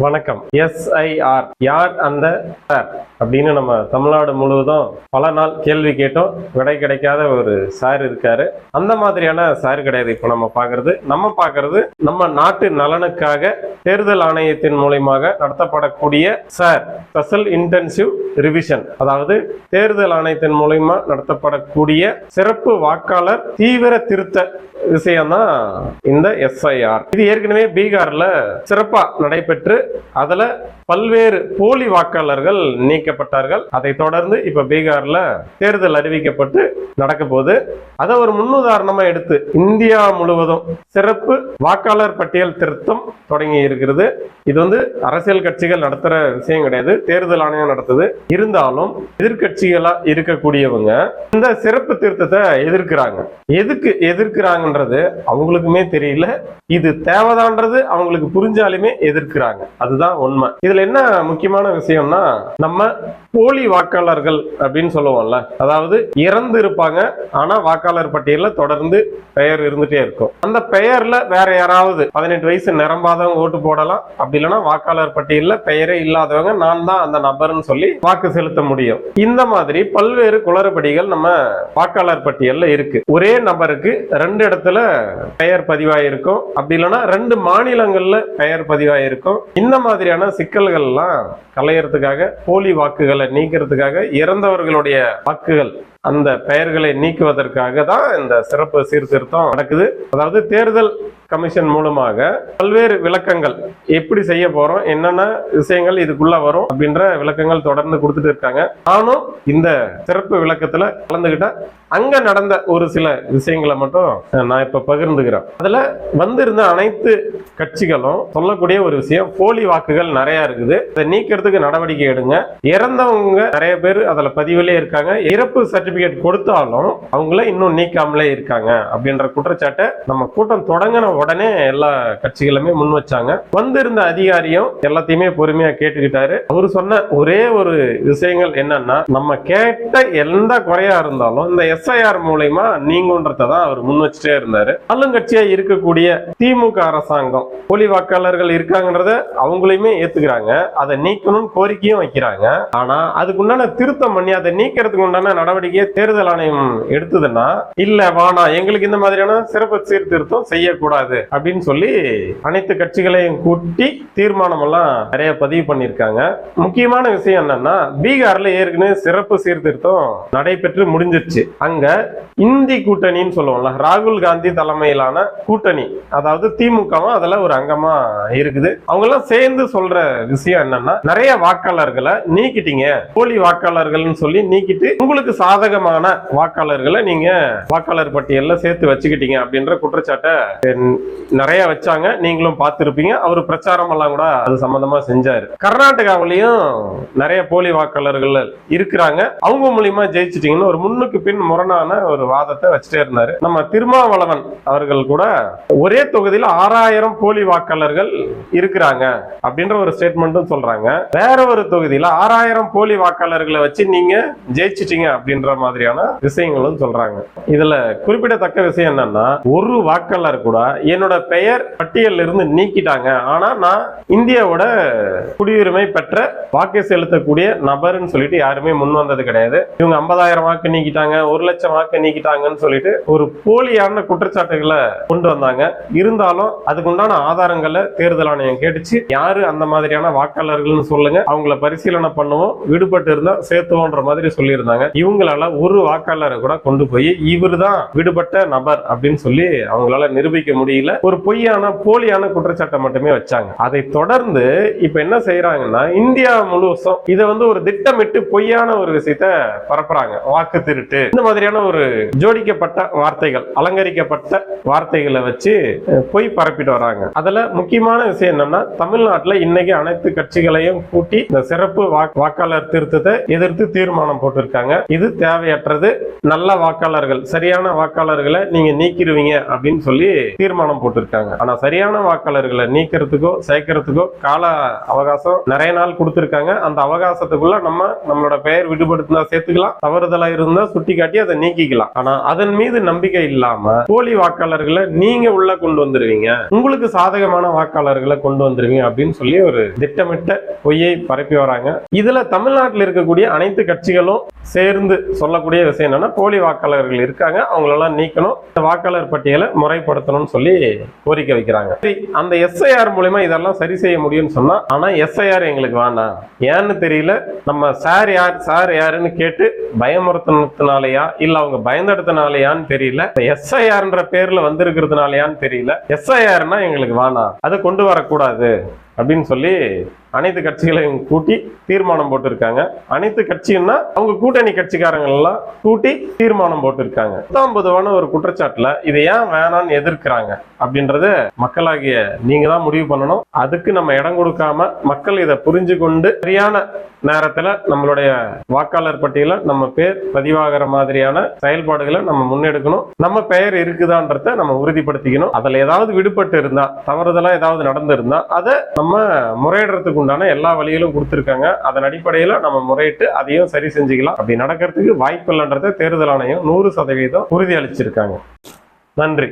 வணக்கம். எஸ்ஐஆர் யார் அந்த சார்? அப்படின்னு நம்ம தமிழ்நாடு முழுவதும் பல நாள் கேள்வி கேட்டோம். விடை கிடைக்காத ஒரு சார் இருக்காரு. அந்த மாதிரியான சார் கிடையாது இப்போ நம்ம பார்க்கறது. நம்ம பார்க்கறது நம்ம நாட்டு நலனுக்காக தேர்தல் ஆணையத்தின் மூலியமாக நடத்தப்படக்கூடிய சார். ஸ்பெஷல் இன்டென்சிவ் ரிவிஷன் அதாவது தேர்தல் ஆணையத்தின் மூலயமா நடத்தப்படக்கூடிய சிறப்பு வாக்காளர் தீவிர திருத்த விஷயம்தான் இந்த எஸ்ஐஆர் இது ஏற்கனவே பீகார்ல சிறப்பா நடைபெற்று அதுல பல்வேறு போலி வாக்காளர்கள் நீக்கப்பட்டார்கள். அதை தொடர்ந்து இப்ப பீகார்ல தேர்தல் அறிவிக்கப்பட்டு நடக்க போகுது. அதை ஒரு முன்னுதாரணமா எடுத்து இந்தியா முழுவதும் சிறப்பு வாக்காளர் பட்டியல் திருத்தம் தொடங்கி இருக்கிறது. இது வந்து அரசியல் கட்சிகள் நடத்துற விஷயம் கிடையாது. தேர்தல் ஆணையம் நடத்துது. இருந்தாலும் எதிர்கட்சிகளா இருக்கக்கூடியவங்க இந்த சிறப்பு திருத்தத்தை எதிர்க்கிறாங்க. எதுக்கு எதிர்க்கிறாங்கன்றது அவங்களுக்குமே தெரியல. இது தேவைதான்றது அவங்களுக்கு புரிஞ்சாலுமே எதிர்க்கிறாங்க. அதுதான் உண்மை. இதுல என்ன முக்கியமான விஷயம்னா நம்ம போலி வாக்காளர்கள் அப்படின்னு சொல்லுவோம்ல. அதாவது இறந்து இருப்பாங்க ஆனா வாக்காளர் பட்டியல்ல தொடர்ந்து பெயர் இருந்துட்டே இருக்கும். அந்த பெயர்ல வேற யாராவது பதினெட்டு வயசு நிரம்பாதவங்க ஓட்டு போடலாம். அப்படி இல்லைன்னா வாக்காளர் பட்டியல்ல பெயரே இல்லாதவங்க நான் தான் அந்த நபர்னு சொல்லி வாக்கு செலுத்த முடியும். இந்த மாதிரி பல்வேறு குளறுபடிகள் நம்ம வாக்காளர் பட்டியல்ல இருக்கு. ஒரே நபருக்கு ரெண்டு இடத்துல பெயர் பதிவாயிருக்கும். அப்படி இல்லைன்னா ரெண்டு மாநிலங்கள்ல பெயர் பதிவாயிருக்கும். இந்த மாதிரியான சிக்கல்கள் எல்லாம் களையறதுக்காக போலி வாக்குகளை நீக்கிறதுக்காக இறந்தவர்களுடைய வாக்குகள் அந்த பெயர்களை நீக்குவதற்காக தான் இந்த சிறப்பு சீர்திருத்தம் நடக்குது. அதாவது தேர்தல் கமிஷன் மூலமாக பல்வேறு விளக்கங்கள் எப்படி செய்ய போறோம் என்னென்ன விஷயங்கள் இதுக்குள்ள வரும் அப்படின்ற விளக்கங்கள் தொடர்ந்து கொடுத்துட்டு இருக்காங்க. நானும் இந்த சிறப்பு விளக்கத்துல கலந்துகிட்ட அங்க நடந்த ஒரு சில விஷயங்களை மட்டும் நான் இப்ப பகிர்ந்துக்கிறேன். அதுல வந்திருந்த அனைத்து கட்சிகளும் சொல்லக்கூடிய ஒரு விஷயம் போலி வாக்குகள் நிறைய இருக்குது. இதை நீக்கிறதுக்கு நடவடிக்கை எடுங்க. இறந்தவங்க நிறைய பேர் அதுல பதிவிலே இருக்காங்க. இறப்பு சர்டிபிகேட் கொடுத்தாலும் அவங்கள இன்னும் நீக்காமலே இருக்காங்க அப்படின்ற குற்றச்சாட்டை நம்ம கூட்டம் தொடங்கின உடனே எல்லா கட்சிகளுமே முன் வச்சாங்க. வந்திருந்த அதிகாரியும் எல்லாத்தையுமே பொறுமையா கேட்டுக்கிட்டாரு. அவரு சொன்ன ஒரே ஒரு விஷயங்கள் என்னன்னா நம்ம கேட்ட எந்த குறையா இருந்தாலும் இந்த எஸ்ஐஆர் மூலயமா நீங்கன்றதை தான் அவர் முன் வச்சுட்டே இருந்தாரு. ஆளுங்கட்சியா இருக்கக்கூடிய திமுக அரசாங்கம் போலி வாக்காளர்கள் இருக்காங்கன்றத அவங்களையுமே ஏத்துக்கிறாங்க. அதை நீக்கணும்னு கோரிக்கையும் வைக்கிறாங்க. ஆனா அதுக்குண்டான திருத்தம் பண்ணி அதை நீக்கிறதுக்கு உண்டான நடவடிக்கையை தேர்தல் ஆணையம் எடுத்ததுன்னா இல்ல வானா எங்களுக்கு இந்த மாதிரியான சிறப்பு சீர்திருத்தம் செய்யக்கூடாது அப்படின்னு சொல்லி அனைத்து கட்சிகளையும் கூட்டி தீர்மானம் எல்லாம் நிறைய பதிவு பண்ணியிருக்காங்க. முக்கியமான விஷயம் என்னன்னா பீகார்ல ஏற்கனவே சிறப்பு சீர்திருத்தம் நடைபெற்று முடிஞ்சிருச்சு. அங்க இந்தி கூட்டணின்னு சொல்லுவோம்ல ராகுல் காந்தி தலைமையிலான கூட்டணி அதாவது திமுகவும் அதுல ஒரு அங்கமா இருக்குது. அவங்க எல்லாம் சேர்ந்து சொல்ற விஷயம் என்னன்னா நிறைய வாக்காளர்களை நீக்கிட்டீங்க போலி வாக்காளர்கள்னு சொல்லி நீக்கிட்டு உங்களுக்கு சாதக சாதகமான வாக்காளர்களை நீங்க வாக்காளர் பட்டியலில் சேர்த்து வச்சுக்கிட்டீங்க அப்படின்ற குற்றச்சாட்டை நிறைய வச்சாங்க. நீங்களும் பார்த்துருப்பீங்க. அவர் பிரச்சாரம் எல்லாம் கூட அது சம்பந்தமா செஞ்சாரு. கர்நாடகாவிலையும் நிறைய போலி வாக்காளர்கள் இருக்கிறாங்க. அவங்க மூலியமா ஜெயிச்சிட்டீங்கன்னு ஒரு முன்னுக்கு பின் முரணான ஒரு வாதத்தை வச்சுட்டே இருந்தாரு. நம்ம திருமாவளவன் அவர்கள் கூட ஒரே தொகுதியில் ஆறாயிரம் போலி வாக்காளர்கள் இருக்கிறாங்க அப்படின்ற ஒரு ஸ்டேட்மெண்ட்டும் சொல்றாங்க. வேற ஒரு தொகுதியில் ஆறாயிரம் போலி வாக்காளர்களை வச்சு நீங்க ஜெயிச்சிட்டீங்க அப்படின்ற மாதிரியான விஷயங்களும் சொல்றாங்க. இதுல குறிப்பிடத்தக்க விஷயம் என்னன்னா ஒரு வாக்காளர் கூட என்னோட பெயர் பட்டியலில் இருந்து நீக்கிட்டாங்க. ஆனா நான் இந்தியாவோட குடியுரிமை பெற்ற வாக்கு செலுத்தக்கூடிய நபர்னு சொல்லிட்டு யாருமே முன் வந்தது கிடையாது. இவங்க ஐம்பதாயிரம் வாக்கு நீக்கிட்டாங்க ஒரு லட்சம் வாக்கு நீக்கிட்டாங்கன்னு சொல்லிட்டு ஒரு போலியான குற்றச்சாட்டுகளை கொண்டு வந்தாங்க. இருந்தாலும் அதுக்கு உண்டான ஆதாரங்களை தேர்தல் ஆணையம் கேட்டுச்சு. யாரு அந்த மாதிரியான வாக்காளர்கள்னு சொல்லுங்க. அவங்கள பரிசீலனை பண்ணுவோம் விடுபட்டு இருந்தா சேர்த்துவோன்ற மாதிரி சொல்லியிருந்தாங்க. இவங்களால ஒரு வாக்காளரை கூட கொண்டு போய் இவர் தான் விடுபட்ட நபர் அப்படின்னு சொல்லி அவங்களால நிரூபிக்க முடியல. ஒரு பொய்யான போலியான குற்றச்சாட்டை மட்டுமே வச்சாங்க. அதை தொடர்ந்து இப்ப என்ன செய்யறாங்கன்னா இந்தியா முழுவதும் இதை வந்து ஒரு திட்டமிட்டு பொய்யான ஒரு விஷயத்த பரப்புறாங்க. வாக்கு திருட்டு. இந்த மாதிரியான ஒரு ஜோடிக்கப்பட்ட வார்த்தைகள் அலங்கரிக்கப்பட்ட வார்த்தைகளை வச்சு பொய் பரப்பிட்டு வராங்க. அதுல முக்கியமான விஷயம் என்னன்னா தமிழ்நாட்டுல இன்னைக்கு அனைத்து கட்சிகளையும் கூட்டி இந்த சிறப்பு வாக்காளர் திருத்தத்தை எதிர்த்து தீர்மானம் போட்டிருக்காங்க. இது தேவை தேவையற்றது நல்ல வாக்காளர்கள் சரியான வாக்காளர்களை நீங்க நீக்கிடுவீங்க அப்படின்னு சொல்லி தீர்மானம் போட்டிருக்காங்க. ஆனா சரியான வாக்காளர்களை நீக்கிறதுக்கோ சேர்க்கறதுக்கோ கால அவகாசம் நிறைய நாள் கொடுத்திருக்காங்க. அந்த அவகாசத்துக்குள்ள நம்ம நம்மளோட பெயர் விடுபடுத்தினா சேர்த்துக்கலாம். தவறுதலா இருந்தா சுட்டி காட்டி அதை நீக்கிக்கலாம். ஆனா அதன் மீது நம்பிக்கை இல்லாம போலி வாக்காளர்களை நீங்க உள்ள கொண்டு வந்துருவீங்க. உங்களுக்கு சாதகமான வாக்காளர்களை கொண்டு வந்துருவீங்க அப்படின்னு சொல்லி ஒரு திட்டமிட்ட பொய்யை பரப்பி வராங்க. இதுல தமிழ்நாட்டில் இருக்கக்கூடிய அனைத்து கட்சிகளும் சேர்ந்து சொல்ல சொல்லக்கூடிய விஷயம் என்னன்னா போலி வாக்காளர்கள் இருக்காங்க. அவங்களெல்லாம் நீக்கணும். இந்த வாக்காளர் பட்டியலை முறைப்படுத்தணும்னு சொல்லி கோரிக்கை வைக்கிறாங்க. சரி, அந்த எஸ்ஐஆர் மூலயமா இதெல்லாம் சரி செய்ய முடியும்னு சொன்னா ஆனா எஸ்ஐஆர் எங்களுக்கு வேண்டாம் ஏன்னு தெரியல. நம்ம சார் யார் சார் யாருன்னு கேட்டு பயமுறுத்தினாலயா இல்ல அவங்க பயந்தெடுத்தனாலயான்னு தெரியல. எஸ்ஐஆர்ன்ற பேர்ல வந்திருக்கிறதுனாலயான்னு தெரியல. எஸ்ஐஆர்னா எங்களுக்கு வேணாம். அதை கொண்டு வரக்கூடாது அப்படின்னு சொல்லி அனைத்து கட்சிகளையும் கூட்டி தீர்மானம் போட்டிருக்காங்க. அனைத்து கட்சின்னா அவங்க கூட்டணி கட்சிக்காரங்க எல்லாம் கூட்டி தீர்மானம் போட்டிருக்காங்க. பத்தாம் பொதுவான ஒரு குற்றச்சாட்டுல இதை ஏன் வேணாம்னு எதிர்க்கிறாங்க அப்படின்றத மக்களாகிய நீங்க தான் முடிவு பண்ணணும். அதுக்கு நம்ம இடம் கொடுக்காம மக்கள் இதை புரிஞ்சு கொண்டு சரியான நேரத்துல நம்மளுடைய வாக்காளர் பட்டியல நம்ம பேர் பதிவாகிற மாதிரியான செயல்பாடுகளை நம்ம முன்னெடுக்கணும். நம்ம பெயர் இருக்குதான்றத நம்ம உறுதிப்படுத்திக்கணும். அதுல ஏதாவது விடுபட்டு இருந்தா தவறுதலா ஏதாவது நடந்திருந்தா அதை நம்ம முறையிடுறதுக்கு உண்டான எல்லா வழிகளும் கொடுத்துருக்காங்க. அதன் அடிப்படையில நம்ம முறையிட்டு அதையும் சரி செஞ்சுக்கலாம். அப்படி நடக்கிறதுக்கு வாய்ப்பு இல்லைன்றத தேர்தல் ஆணையம் நூறு சதவீதம் உறுதி அளிச்சிருக்காங்க நன்றி.